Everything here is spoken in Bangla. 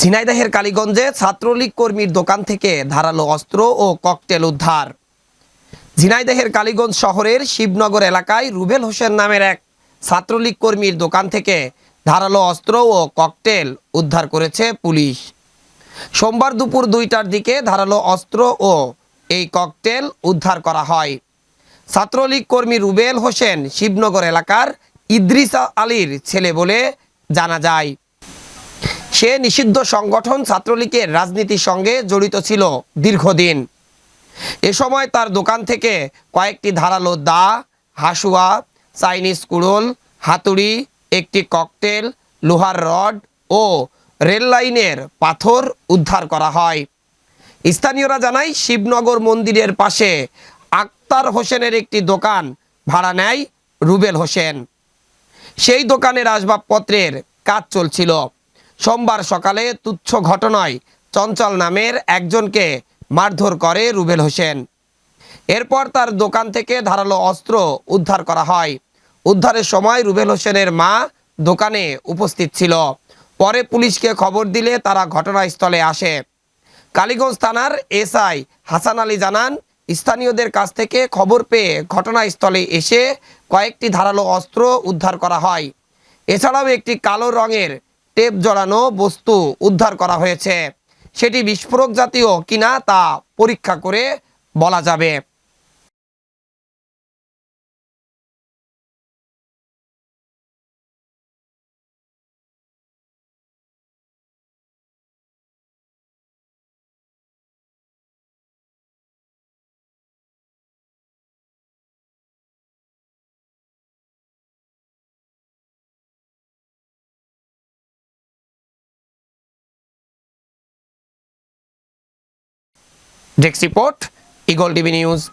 ঝিনাইদহের কালীগঞ্জে ছাত্রলীগ কর্মীর দোকান থেকে ধারালো অস্ত্র ও ককটেল উদ্ধার। ঝিনাইদহের কালীগঞ্জ শহরের শিবনগর এলাকায় রুবেল হোসেন নামের এক ছাত্রলীগ কর্মীর দোকান থেকে ধারালো অস্ত্র ও ককটেল উদ্ধার করেছে পুলিশ। সোমবার দুপুর দুইটার দিকে ধারালো অস্ত্র ও এই ককটেল উদ্ধার করা হয়। ছাত্রলীগ কর্মী রুবেল হোসেন শিবনগর এলাকার ইদ্রিসা আলীর ছেলে বলে জানা যায়। সে নিষিদ্ধ সংগঠন ছাত্রলীগের রাজনীতির সঙ্গে জড়িত ছিল দীর্ঘদিন। এ সময় তার দোকান থেকে কয়েকটি ধারালো দা, হাসুয়া, চাইনিজ কুড়োল, হাতুড়ি, একটি ককটেল, লোহার রড ও রেল লাইনের পাথর উদ্ধার করা হয়। স্থানীয়রা জানায়, শিবনগর মন্দিরের পাশে আক্তার হোসেনের একটি দোকান ভাড়া নেয় রুবেল হোসেন। সেই দোকানের আসবাবপত্রের কাজ চলছিল। সোমবার সকালে তুচ্ছ ঘটনায় চঞ্চল নামের একজনকে মারধর করে রুবেল হোসেন। এরপর তার দোকান থেকে ধারালো অস্ত্র উদ্ধার করা হয়। উদ্ধারের সময় রুবেল হোসেনের মা দোকানে উপস্থিত ছিল। পরে পুলিশকে খবর দিলে তারা ঘটনাস্থলে আসে। কালীগঞ্জ থানার এসআই হাসান আলী জানান, স্থানীয়দের কাছ থেকে খবর পেয়ে ঘটনাস্থলে এসে কয়েকটি ধারালো অস্ত্র উদ্ধার করা হয়। এছাড়াও একটি কালো রঙের টেপ জড়ানো বস্তু উদ্ধার করা হয়েছে। সেটি বিস্ফোরক জাতীয় কিনা তা পরীক্ষা করে বলা যাবে। डेस्क रिपोर्ट ईगोल टीवी न्यूज़